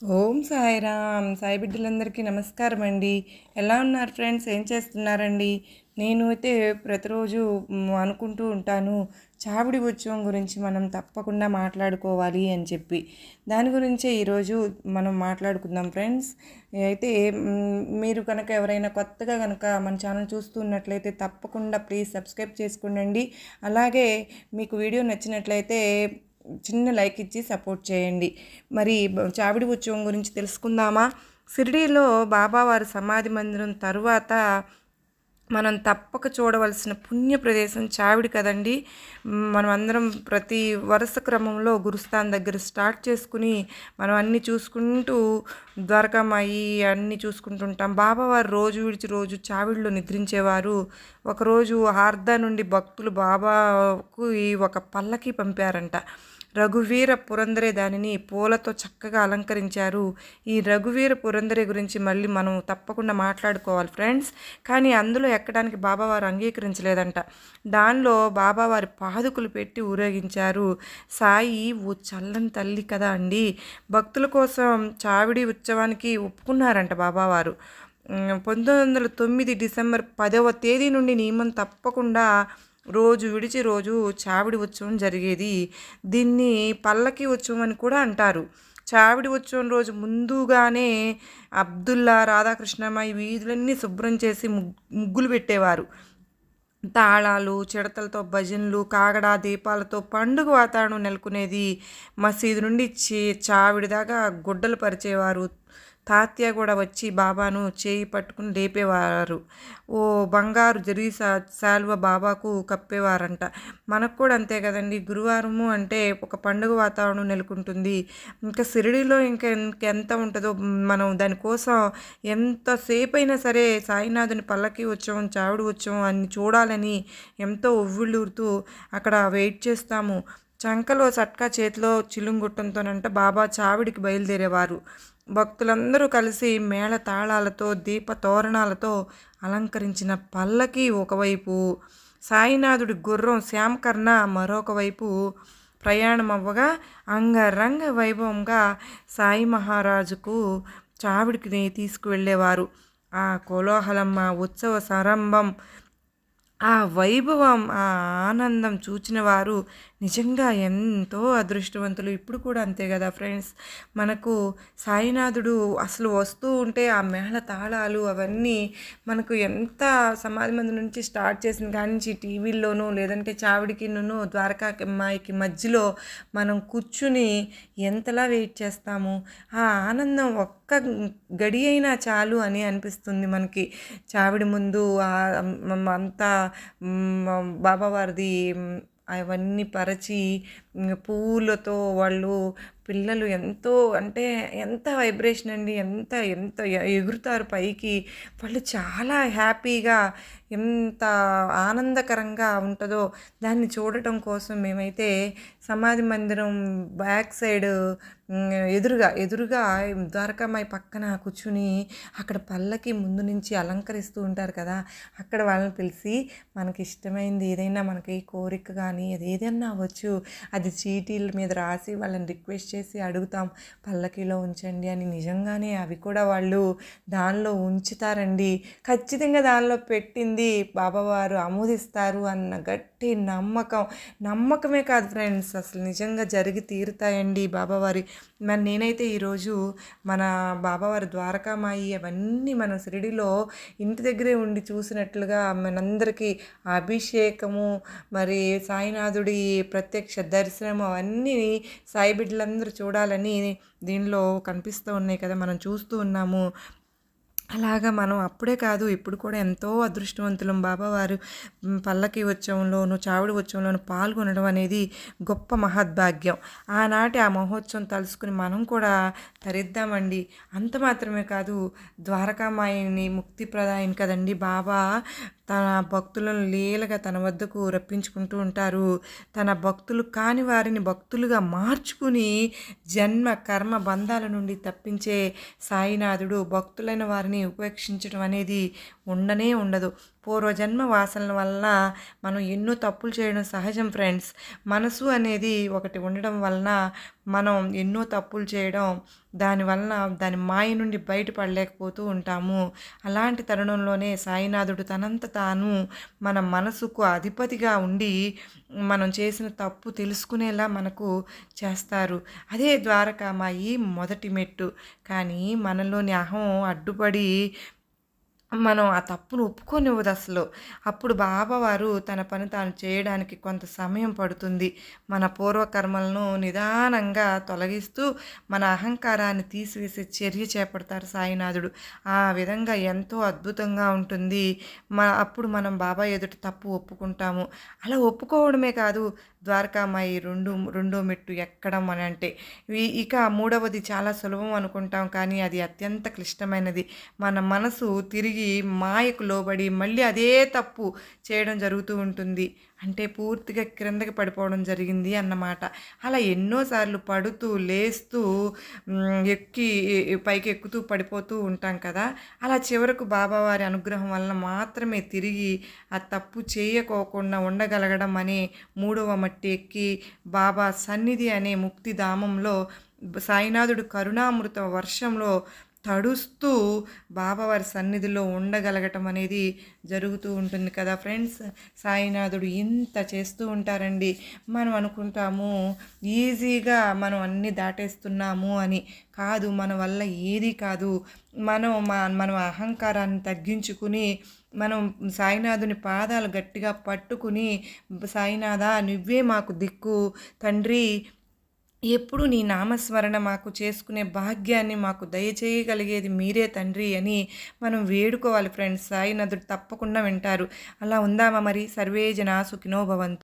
ఓం సాయిరామ్. సాయి బిడ్డలందరికీ నమస్కారం అండి ఎలా ఉన్నారు ఫ్రెండ్స్? ఏం చేస్తున్నారండి? నేను అయితే ప్రతిరోజు అనుకుంటూ ఉంటాను చావిడి ఉత్సవం గురించి మనం తప్పకుండా మాట్లాడుకోవాలి అని చెప్పి. దాని గురించే ఈరోజు మనం మాట్లాడుకుందాం ఫ్రెండ్స్. అయితే మీరు కనుక ఎవరైనా కొత్తగా కనుక మన ఛానల్ చూస్తున్నట్లయితే తప్పకుండా ప్లీజ్ సబ్స్క్రైబ్ చేసుకోండి అలాగే మీకు వీడియో నచ్చినట్లయితే చిన్న లైక్ ఇచ్చి సపోర్ట్ చేయండి. మరి చావిడి ఉత్సవం గురించి తెలుసుకుందామా? షిరిడీలో బాబావారి సమాధి మందిరం తరువాత మనం తప్పక చూడవలసిన పుణ్య ప్రదేశం చావిడి కదండి. మనం అందరం ప్రతి వరుస క్రమంలో గురుస్థాన్ దగ్గర స్టార్ట్ చేసుకుని మనం అన్నీ చూసుకుంటూ ద్వారకామాయి అన్నీ చూసుకుంటుంటాం. బాబావారు రోజు విడిచి రోజు చావిడిలో నిద్రించేవారు. ఒకరోజు హార్దా నుండి భక్తులు బాబాకు ఈ ఒక పల్లకి పంపారంట. రఘువీర పురందరే దానిని పూలతో చక్కగా అలంకరించారు. ఈ రఘువీర పురందరే గురించి మళ్ళీ మనం తప్పకుండా మాట్లాడుకోవాలి ఫ్రెండ్స్. కానీ అందులో ఎక్కడానికి బాబావారు అంగీకరించలేదంట. దానిలో బాబావారి పాదుకులు పెట్టి ఊరేగించారు. సాయి ఓ చల్లని తల్లి కదా అండి. భక్తుల కోసం చావిడి ఉత్సవానికి ఒప్పుకున్నారంట బాబావారు. పంతొమ్మిది వందల తొమ్మిది డిసెంబర్ పదవ తేదీ నుండి నియమం తప్పకుండా రోజు విడిచి రోజు చావిడి ఉత్సవం జరిగేది. దీన్ని పల్లకి ఉత్సవం అని కూడా అంటారు. చావిడి ఉత్సవం రోజు ముందుగానే అబ్దుల్లా రాధాకృష్ణమ్మ ఈ వీధులన్నీ శుభ్రం చేసి ముగ్గులు పెట్టేవారు. తాళాలు చిడతలతో భజనలు కాగడా దీపాలతో పండుగ వాతావరణం నెలకొనేది. మసీదు నుండి చే చావిడి దాకా గుడ్డలు పరిచేవారు. తాత్య కూడా వచ్చి బాబాను చేయి పట్టుకుని లేపేవారు. ఓ బంగారు జరిగి సా శాల్వ బాబాకు కప్పేవారంట. మనకు కూడా అంతే కదండి. గురువారము అంటే ఒక పండుగ వాతావరణం నెలకొంటుంది. ఇంకా షిరిడీలో ఇంకా ఇంకెంత ఉంటుందో మనం దానికోసం ఎంతసేపు అయినా సరే సాయినాథుని పల్లకి ఉత్సవం చావిడి ఉత్సవం అన్ని చూడాలని ఎంతో ఉవ్విళ్ళూరుతూ అక్కడ వెయిట్ చేస్తాము. చంకలో చట్కా చేతిలో చిలుంగుట్టంతోనంట బాబా చావిడికి బయలుదేరేవారు. భక్తులందరూ కలిసి మేళ తాళాలతో దీప తోరణాలతో అలంకరించిన పల్లకి ఒకవైపు సాయినాథుడి గుర్రం శ్యామకర్ణ మరొక వైపు ప్రయాణం అవ్వగా అంగరంగ వైభవంగా సాయి మహారాజుకు చావిడికి తీసుకువెళ్ళేవారు. ఆ కోలాహలమ్మ ఉత్సవ సారంభం ఆ వైభవం ఆ ఆనందం చూచిన వారు నిజంగా ఎంతో అదృష్టవంతులు. ఇప్పుడు కూడా అంతే కదా ఫ్రెండ్స్. మనకు సాయినాథుడు అసలు వస్తూ ఉంటే ఆ మేళ తాళాలు అవన్నీ మనకు ఎంత సమాధి మంది నుంచి స్టార్ట్ చేసిన కాడి నుంచి టీవీల్లోనూ లేదంటే చావిడికిను ద్వారకా అమ్మాయికి మధ్యలో మనం కూర్చుని ఎంతలా వెయిట్ చేస్తాము. ఆ ఆనందం ఒక్క గడి అయినా చాలు అని అనిపిస్తుంది మనకి. చావిడి ముందు అంతా బాబావారిది అవన్నీ పరచి పువ్వులతో వాళ్ళు పిల్లలు ఎంతో అంటే ఎంత వైబ్రేషన్ అండి ఎంత ఎంత ఎగురుతారు పైకి. వాళ్ళు చాలా హ్యాపీగా ఎంత ఆనందకరంగా ఉంటుందో దాన్ని చూడటం కోసం మేమైతే సమాధి మందిరం బ్యాక్ సైడ్ ఎదురుగా ఎదురుగా ద్వారకామాయి పక్కన కూర్చుని అక్కడ పల్లకి ముందు నుంచి అలంకరిస్తూ ఉంటారు కదా అక్కడ వాళ్ళని పిలిచి మనకి ఇష్టమైంది ఏదైనా మనకి కోరిక కానీ అది ఏదైనా అవ్వచ్చు. అది చీటీల మీద రాసి వాళ్ళని రిక్వెస్ట్ చేసి అడుగుతాం పల్లకిలో ఉంచండి అని. నిజంగానే అవి కూడా వాళ్ళు దానిలో ఉంచుతారండి. ఖచ్చితంగా దానిలో పెట్టింది బాబావారు ఆమోదిస్తారు అన్న గట్టి నమ్మకం. నమ్మకమే కాదు ఫ్రెండ్స్ అసలు నిజంగా జరిగి తీరుతాయండి బాబావారి. మరి నేనైతే ఈరోజు మన బాబావారి ద్వారకామాయి అవన్నీ మన షిరిడిలో ఇంటి దగ్గరే ఉండి చూసినట్లుగా మనందరికీ అభిషేకము మరి సాయినాథుడి ప్రత్యక్ష దర్శనం పరిశ్రమ అవన్నీ సాయి బిడ్డలందరూ చూడాలని దీనిలో కనిపిస్తూ ఉన్నాయి కదా మనం చూస్తూ ఉన్నాము. అలాగా మనం అప్పుడే కాదు ఇప్పుడు కూడా ఎంతో అదృష్టవంతులం బాబావారు పల్లకి ఉత్సవంలోను చావుడి ఉత్సవంలోను పాల్గొనడం అనేది గొప్ప మహద్భాగ్యం. ఆనాటి ఆ మహోత్సవం తలుసుకుని మనం కూడా తరిద్దామండి. అంత మాత్రమే కాదు ద్వారకామాయిని ముక్తి ప్రదాయం కదండి బాబా. తన భక్తులను లీలగా తన వద్దకు రప్పించుకుంటూ ఉంటారు. తన భక్తులు కాని వారిని భక్తులుగా మార్చుకుని జన్మ కర్మ బంధాల నుండి తప్పించే సాయినాథుడు భక్తులైన వారిని ఉపేక్షించడం అనేది ఉండనే ఉండదు. పూర్వజన్మ వాసనల వలన మనం ఎన్నో తప్పులు చేయడం సహజం ఫ్రెండ్స్. మనసు అనేది ఒకటి ఉండడం వలన మనం ఎన్నో తప్పులు చేయడం దానివలన దాని మాయ నుండి బయటపడలేకపోతూ ఉంటాము. అలాంటి తరుణంలోనే సాయినాథుడు తనంత తాను మన మనసుకు అధిపతిగా ఉండి మనం చేసిన తప్పు తెలుసుకునేలా మనకు చేస్తారు. అదే ద్వారకామాయి మొదటి మెట్టు. కానీ మనలోని అహం అడ్డుపడి మనం ఆ తప్పును ఒప్పుకోనివ్వదు అసలు. అప్పుడు బాబావారు తన పని తాను చేయడానికి కొంత సమయం పడుతుంది. మన పూర్వకర్మలను నిదానంగా తొలగిస్తూ మన అహంకారాన్ని తీసివేసే చర్య చేపడతారు సాయినాథుడు. ఆ విధంగా ఎంతో అద్భుతంగా ఉంటుంది. మ అప్పుడు మనం బాబా ఎదుట తప్పు ఒప్పుకుంటాము. అలా ఒప్పుకోవడమే కాదు ద్వారకామాయి రెండు రెండో మెట్టు ఎక్కడం అని అంటే. ఇక మూడవది చాలా సులభం అనుకుంటాం కానీ అది అత్యంత క్లిష్టమైనది. మన మనసు తిరిగి మాయకు లోబడి మళ్ళీ అదే తప్పు చేయడం జరుగుతూ ఉంటుంది. అంటే పూర్తిగా క్రిందకి పడిపోవడం జరిగింది అన్నమాట. అలా ఎన్నోసార్లు పడుతూ లేస్తూ ఎక్కి పైకి ఎక్కుతూ పడిపోతూ ఉంటాం కదా. అలా చివరకు బాబావారి అనుగ్రహం వలన మాత్రమే తిరిగి ఆ తప్పు చేయకోకుండా ఉండగలగడం అనే మూడవ మట్టి ఎక్కి బాబా సన్నిధి అనే ముక్తిధామంలో సాయినాథుడు కరుణామృత వర్షంలో తడుస్తూ బాబావారి సన్నిధిలో ఉండగలగటం అనేది జరుగుతూ ఉంటుంది కదా ఫ్రెండ్స్. సాయినాథుడు ఇంత చేస్తూ ఉంటారండి. మనం అనుకుంటాము ఈజీగా మనం అన్నీ దాటేస్తున్నాము అని. కాదు మన వల్ల ఏది కాదు. మనం మా మనం అహంకారాన్ని తగ్గించుకుని మనం సాయినాథుని పాదాలు గట్టిగా పట్టుకుని సాయినాథ నువ్వే మాకు దిక్కు. తండ్రి ఎప్పుడు నీ నామస్మరణ మాకు చేసుకునే భాగ్యాన్ని మాకు దయచేయగలిగేది మీరే తండ్రి అని మనం వేడుకోవాలి ఫ్రెండ్స్ సాయినదుడు తప్పకుండా వింటారు. అలా ఉందామా మరి? సర్వే జనా సుఖినో భవంతు.